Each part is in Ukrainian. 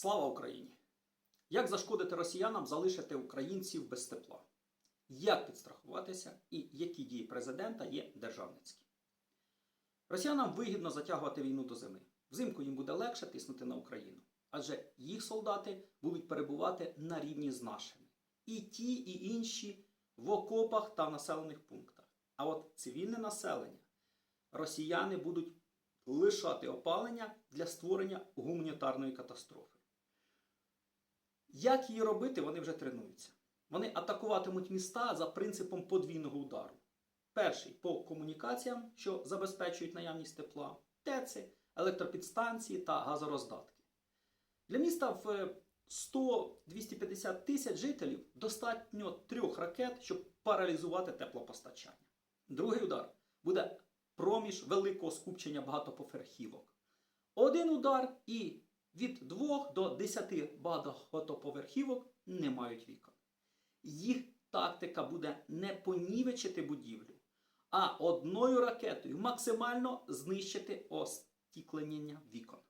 Слава Україні! Як зашкодити росіянам залишити українців без тепла? Як підстрахуватися і які дії президента є державницькі? Росіянам вигідно затягувати війну до зими. Взимку їм буде легше тиснути на Україну, адже їх солдати будуть перебувати на рівні з нашими. І ті, і інші в окопах та населених пунктах. А от цивільне населення росіяни будуть лишати опалення для створення гуманітарної катастрофи. Як її робити, вони вже тренуються. Вони атакуватимуть міста за принципом подвійного удару. Перший по комунікаціям, що забезпечують наявність тепла, ТЕЦи, електропідстанції та газороздатки. Для міста в 100-250 тисяч жителів достатньо трьох ракет, щоб паралізувати теплопостачання. Другий удар буде проміж великого скупчення багатоповерхівок. Один удар і від 2 до 10 багатоповерхівок не мають вікон. Їх тактика буде не понівечити будівлю, а одною ракетою максимально знищити остікленіння вікон.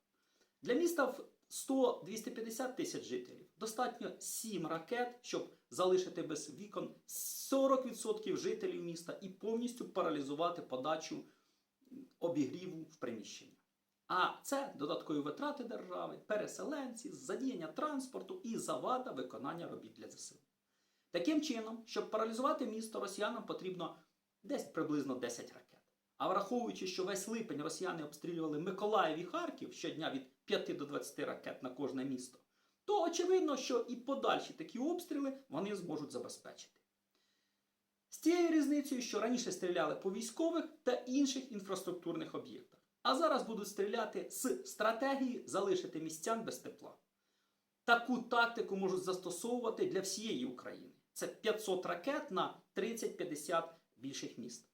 Для міста в 100-250 тисяч жителів достатньо 7 ракет, щоб залишити без вікон 40% жителів міста і повністю паралізувати подачу обігріву в приміщення. А це додаткові витрати держави, переселенці, задіяння транспорту і завада виконання робіт для ЗСУ. Таким чином, щоб паралізувати місто, росіянам потрібно десь приблизно 10 ракет. А враховуючи, що весь липень росіяни обстрілювали Миколаїв і Харків щодня від 5 до 20 ракет на кожне місто, то очевидно, що і подальші такі обстріли вони зможуть забезпечити. З тією різницею, що раніше стріляли по військових та інших інфраструктурних об'єктах, а зараз будуть стріляти з стратегії залишити містян без тепла. Таку тактику можуть застосовувати для всієї України. Це 500 ракет на 30-50 більших міст.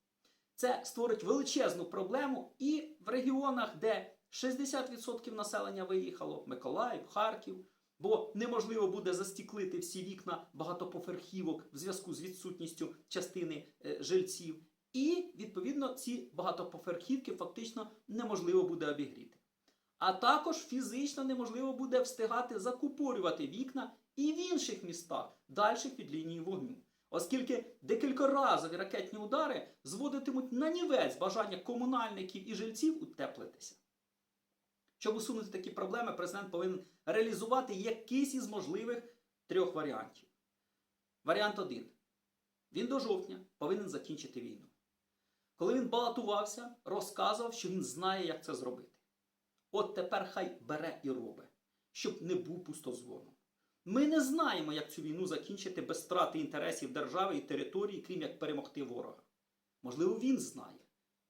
Це створить величезну проблему і в регіонах, де 60% населення виїхало Миколаїв, Харків, бо неможливо буде застіклити всі вікна багатоповерхівок в зв'язку з відсутністю частини е, жильців. І, відповідно, ці багатоповерхівки фактично неможливо буде обігріти. А також фізично неможливо буде встигати закупорювати вікна і в інших містах, дальших від лінії вогню. Оскільки декількоразові ракетні удари зводитимуть на нівець бажання комунальників і жильців утеплитися. Щоб усунути такі проблеми, президент повинен реалізувати якийсь із можливих трьох варіантів. Варіант 1. Він до жовтня повинен закінчити війну. Коли він балотувався, розказував, що він знає, як це зробити. От тепер хай бере і робить, щоб не був пустозвоном. Ми не знаємо, як цю війну закінчити без страти інтересів держави і території, крім як перемогти ворога. Можливо, він знає.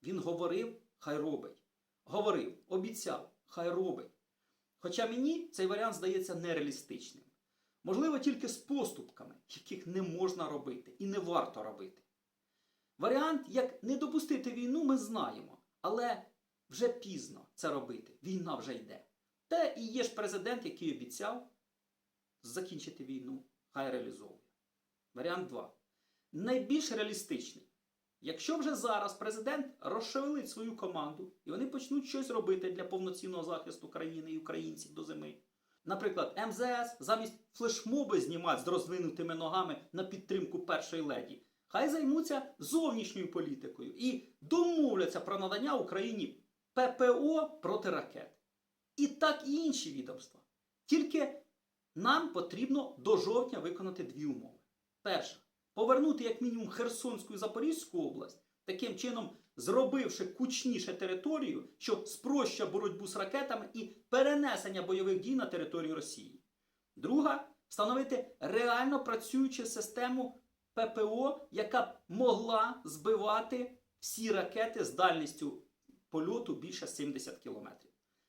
Він говорив, хай робить. Говорив, обіцяв, хай робить. Хоча мені цей варіант здається нереалістичним. Можливо, тільки з поступками, яких не можна робити і не варто робити. Варіант, як не допустити війну, ми знаємо, але вже пізно це робити. Війна вже йде. Те і є ж президент, який обіцяв закінчити війну, хай реалізовує. Варіант 2. Найбільш реалістичний. Якщо вже зараз президент розшевелить свою команду і вони почнуть щось робити для повноцінного захисту країни і українців до зими. Наприклад, МЗС замість флешмоби знімати з розвинутими ногами на підтримку першої леді, хай займуться зовнішньою політикою і домовляться про надання Україні ППО проти ракет. І так і інші відомства. Тільки нам потрібно до жовтня виконати дві умови. Перша повернути як мінімум Херсонську і Запорізьку область, таким чином зробивши кучніше територію, що спрощує боротьбу з ракетами і перенесення бойових дій на територію Росії. Друга встановити реально працюючу систему ППО, яка б могла збивати всі ракети з дальністю польоту більше 70 км.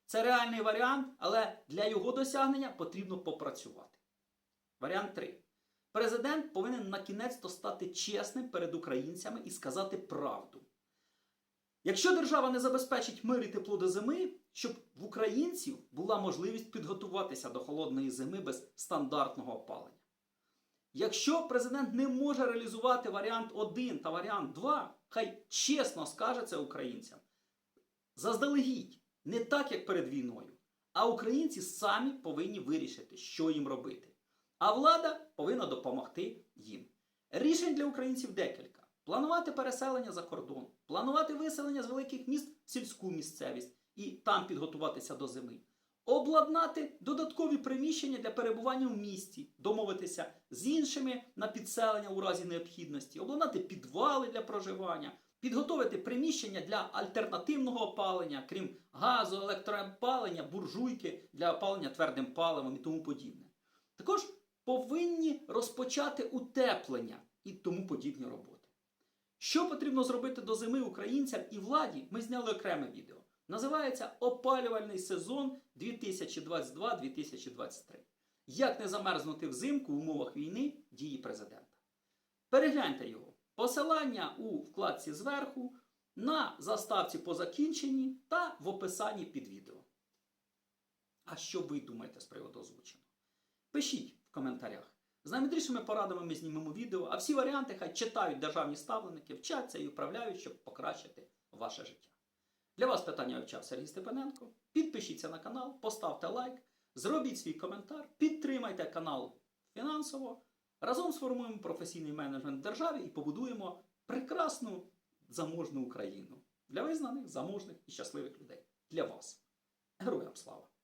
Це реальний варіант, але для його досягнення потрібно попрацювати. Варіант 3. Президент повинен на кінець то стати чесним перед українцями і сказати правду. Якщо держава не забезпечить мир і тепло до зими, щоб в українців була можливість підготуватися до холодної зими без стандартного опалення. Якщо президент не може реалізувати варіант 1 та варіант 2, хай чесно скаже це українцям. Заздалегідь, не так, як перед війною, А українці самі повинні вирішити, що їм робити. А влада повинна допомогти їм. Рішень для українців декілька: планувати переселення за кордон, планувати виселення з великих міст в сільську місцевість і там підготуватися до зими. Обладнати додаткові приміщення для перебування в місті, домовитися з іншими на підселення у разі необхідності, обладнати підвали для проживання, підготовити приміщення для альтернативного опалення, крім газу, електроопалення, буржуйки для опалення твердим паливом і тому подібне. Також повинні розпочати утеплення і тому подібні роботи. Що потрібно зробити до зими українцям і владі, ми зняли окреме відео. Називається Опалювальний сезон 2022-2023. Як не замерзнути взимку в умовах війни дії президента. Перегляньте його. Посилання у вкладці зверху, на заставці по закінченні та в описанні під відео. А що ви думаєте з приводу озвученого? Пишіть в коментарях. З наймудрішими порадами ми знімемо відео, а всі варіанти хай читають державні ставленики, вчаться і управляють, щоб покращити ваше життя. Для вас питання вивчав Сергій Степаненко. Підпишіться на канал, поставте лайк, зробіть свій коментар, підтримайте канал фінансово. Разом сформуємо професійний менеджмент в державі і побудуємо прекрасну заможну Україну для визнаних, заможних і щасливих людей. Для вас. Героям слава!